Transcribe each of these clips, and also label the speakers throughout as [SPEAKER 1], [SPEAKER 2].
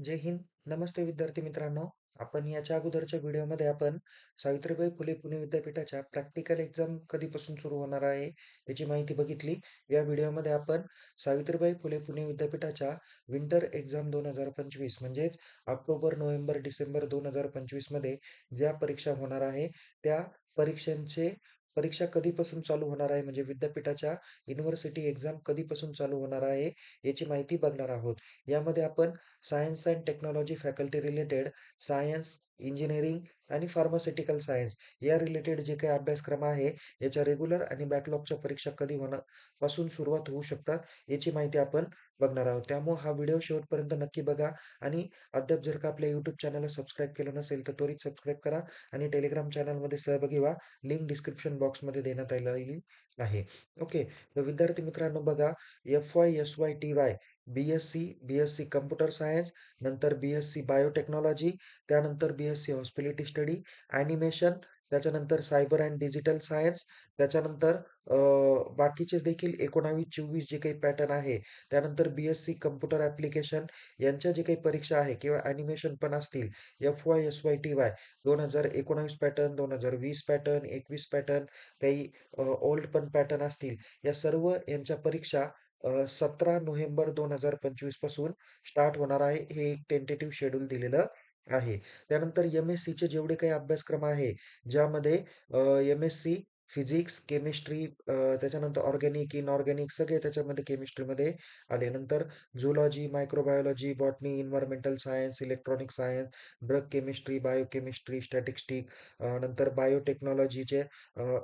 [SPEAKER 1] जय हिंद. नमस्ते विद्यार्थी मित्रांनो. आपण याच्या अगोदरच्या व्हिडिओमध्ये आपण सावित्रीबाई फुले पुणे विद्यापीठाच्या प्रॅक्टिकल एक्झाम कधीपासून सुरू होणार आहे याची माहिती बघितली. या व्हिडिओमध्ये आपण सावित्रीबाई फुले पुणे विद्यापीठाच्या विंटर एक्झाम 2025 म्हणजेच ऑक्टोबर, नोव्हेंबर, डिसेंबर दोन हजार पंचवीसमध्ये ज्या परीक्षा होणार आहे, त्या परीक्षांचे परीक्षा कधीपासून चालू होणार आहे म्हणजे विद्यापीठाच्या युनिव्हर्सिटी एक्झाम कधीपासून चालू होणार आहे याची माहिती बघणार आहोत. यामध्ये आपण science and technology faculty related science, engineering आणि फार्मास्युटिकल सायन्स या रिलेटेड जे काही अभ्यासक्रम आहे, याच्या रेग्युलर आणि बॅकलॉगच्या परीक्षा कधी होणार पासून सुरुवात होऊ शकतात, याची माहिती आपण बघणार आहोत. त्यामुळे हा व्हिडिओ शेवटपर्यंत नक्की बघा आणि अद्याप जर का आपल्या युट्यूब चॅनलला सबस्क्राईब केलं नसेल, तर त्वरित सबस्क्राईब करा आणि टेलिग्राम चॅनलमध्ये सहभागी व्हा. लिंक डिस्क्रिप्शन बॉक्समध्ये देण्यात आलेली आहे. ओके. विद्यार्थी मित्रांनो बघा, FY, SY, TY, BSc BSc BSc science, नंतर बीएससी बायोटेक्नॉलॉजी, त्यानंतर बीएससी हॉस्पिटॅलिटी स्टडी, ॲनिमेशन, त्याच्यानंतर सायबर अँड डिजिटल सायन्स, त्याच्यानंतर बाकीचे देखील 19-24 जे काही पॅटर्न आहे, त्यानंतर B S C computer application यांच्या जे काही परीक्षा आहे किंवा ॲनिमेशन पण असतील, FY, SY, TY 2019 pattern, 2020 pattern, 21 pattern, काही ओल्ड पण पॅटर्न असतील. या सर्व यांच्या परीक्षा सतरा नोव्हेंबर दोन हजार पंचवीसपासून स्टार्ट होणार आहे. हे एक टेंटेटिव्ह शेड्यूल दिलेलं आहे. त्यानंतर एम-एस-सीचे जेवढे काही अभ्यासक्रम आहे, ज्यामध्ये एम-एस-सी फिजिक्स, केमिस्ट्री त्याच्यानंतर ऑर्गॅनिक, इनऑर्गॅनिक सगळे त्याच्यामध्ये केमिस्ट्रीमध्ये आले. नंतर zoology, microbiology, botany, environmental science, electronic science, drug chemistry, biochemistry, statistic नंतर बायोटेक्नॉलॉजीचे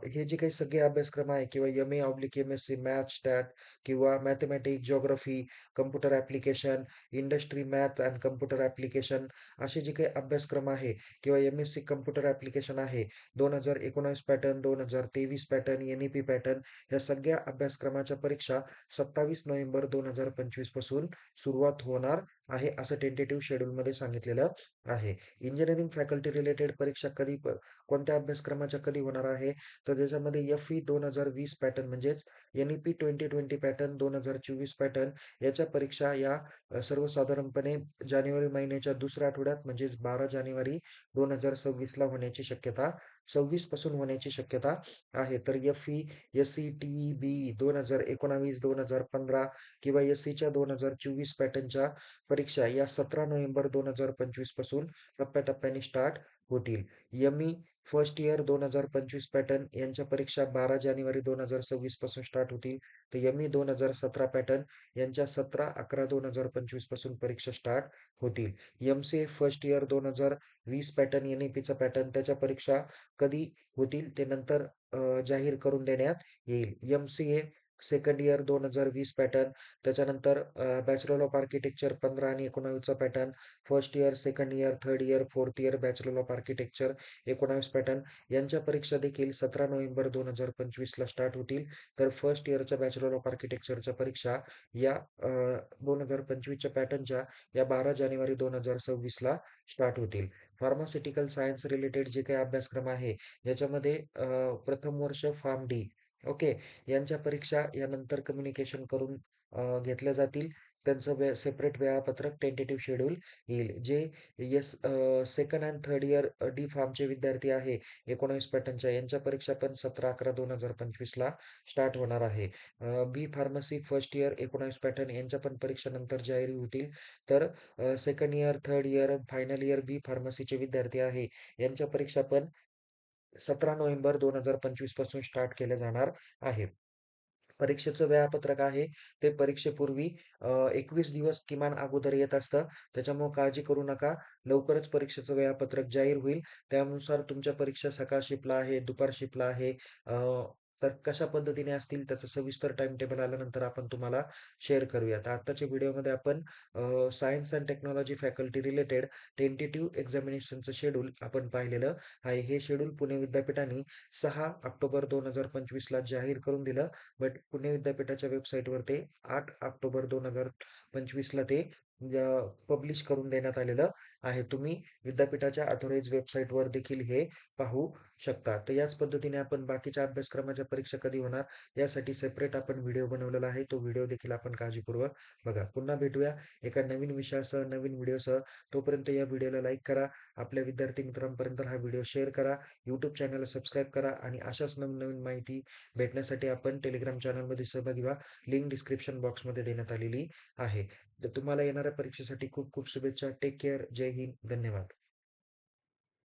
[SPEAKER 1] हे जे काही सगळे अभ्यासक्रम आहे किंवा MA oblique MSc, math, stat किंवा mathematics, geography computer application, industry math and computer application असे जे काही अभ्यासक्रम आहे किंवा एम-एस-सी कम्प्युटर ॲप्लिकेशन आहे, 2019 पॅटर्न, दोन हजार तेवीस पॅटर्न, एन-ई-पी पॅटर्न या सगळ्या अभ्यासक्रमाच्या परीक्षा 27 नोव्हेंबर 2025 पासून सुरुवात होणार आहे, असं टेंटेटिव्ह शेड्यूलमध्ये सांगितलेलं आहे. इंजिनिअरिंग फॅकल्टी रिलेटेड परीक्षा कधी कोणत्या अभ्यासक्रमाच्या कधी होणार आहे, तर त्याच्यामध्ये एफ-ई 2020 पॅटर्न म्हणजेच एन-ई-पी 2020 पॅटर्न, 2024 पॅटर्न याच्या परीक्षा या सर्वसाधारणपणे जानेवारी महिन्याच्या दुसऱ्या आठवड्यात म्हणजेच 12 जानेवारी दोन हजार सव्वीसला होण्याची शक्यता सव्वीसपासून होण्याची शक्यता आहे. तर F E S C TE B दोन हजार एकोणावीस दोन हजार पंधरा किंवा एस सीच्या दोन हजार चोवीस पॅटर्नच्या परीक्षा या सतरा नोव्हेंबर दोन हजार पंचवीसपासून टप्प्याटप्प्याने स्टार्ट होतील. यमी फर्स्ट इयर 2025 पॅटर्न यांच्या परीक्षा 12 जानेवारी 2026 पासून स्टार्ट होतील. तर यम्मी दोन हजार सतरा पॅटर्न यांच्या 17/11/2025 पासून परीक्षा स्टार्ट होतील. एम-सी-ए फर्स्ट इयर 2020 पॅटर्न एन-ई-पीचा पॅटर्न त्याच्या परीक्षा कधी होतील ते नंतर जाहीर करून देण्यात येईल. एम-सी-ए सेकंड इयर 2020 पॅटर्न त्याच्यानंतर बॅचलर ऑफ आर्किटेक्चर 15 आणि 19चा pattern, first year, second year, third year, fourth year bachelor of architecture 19 pattern यांच्या परीक्षा देखील 17 नोव्हेंबर दोन हजार पंचवीसला स्टार्ट होतील. तर फर्स्ट इयरच्या बॅचलर ऑफ आर्किटेक्चरच्या परीक्षा या दोन हजार पंचवीसच्या पॅटर्नच्या या 12 जानेवारी दोन हजार सव्वीसला स्टार्ट होतील. फार्मास्युटिकल सायन्स रिलेटेड जे काही अभ्यासक्रम आहे, याच्यामध्ये प्रथम वर्ष फार्म डी ओके. यांच्या परीक्षा यानंतर कम्युनिकेशन करून घेतल्या जातील. त्यांचं वे सेपरेट वेळापत्रक टेंटेटिव्ह शेड्यूल येईल. जे yes second and third year D फार्मचे विद्यार्थी आहे 19 पॅटर्नच्या यांच्या परीक्षा पण सतरा अकरा दोन हजार पंचवीसला स्टार्ट होणार आहे. B pharmacy first year 19 pattern यांच्या पण परीक्षा नंतर जाहीर होतील. तर second year, third year, final year B फार्मसीचे विद्यार्थी आहे यांच्या परीक्षा पण 17 नोव्हेंबर 2025 पासून स्टार्ट केले जाणार आहे. परीक्षेचं वेळापत्रक आहे ते परीक्षेपूर्वी एकवीस दिवस किमान अगोदर येत असतं. त्याच्यामुळे काळजी करू नका. लवकरच परीक्षेचं वेळापत्रक जाहीर होईल. त्यानुसार तुमच्या परीक्षा सकाळ शिपला आहे, दुपार शिपला आहे. तर कशा पद्धतीने असतील त्याचं सविस्तर टाइम टेबल आल्यानंतर आपण तुम्हाला शेअर करूया. आत्ताच्या व्हिडिओमध्ये आपण science and technology faculty related tentative एक्झामिनेशनचं schedule आपण पाहिलेलं आहे. हे शेड्यूल पुणे विद्यापीठाने सहा ऑक्टोबर दोन हजार पंचवीसला जाहीर करून दिलं. बट पुणे विद्यापीठाच्या वेबसाईटवर ते आठ ऑक्टोबर 2025 ला ते पब्लिश करून देण्यात आलेलं आहे. तुम्ही विद्यापीठाच्या ऑथराइज्ड वेबसाईटवर देखील हे पाहू शकता. तर याच पद्धतीने आपण बाकीच्या अभ्यासक्रमाच्या परीक्षा कधी होणार यासाठी सेपरेट आपण व्हिडिओ बनवलेला आहे. तो व्हिडिओ देखील आपण काळजीपूर्वक बघा. पुन्हा भेटूया एका नवीन विषयासह, नवीन व्हिडिओसह. तोपर्यंत या व्हिडिओला लाईक करा. आपल्या विद्यार्थी मित्रांपर्यंत हा व्हिडिओ शेअर करा. YouTube चॅनलला सबस्क्राईब करा आणि अशाच नवीन-नवीन माहिती भेटण्यासाठी आपण टेलिग्राम चॅनलमध्ये सहभागी व्हा. लिंक डिस्क्रिप्शन बॉक्समध्ये देण्यात आलेली आहे. तर तुम्हाला येणाऱ्या परीक्षेसाठी खूप खूप शुभेच्छा. Take care. जय हिंद. धन्यवाद.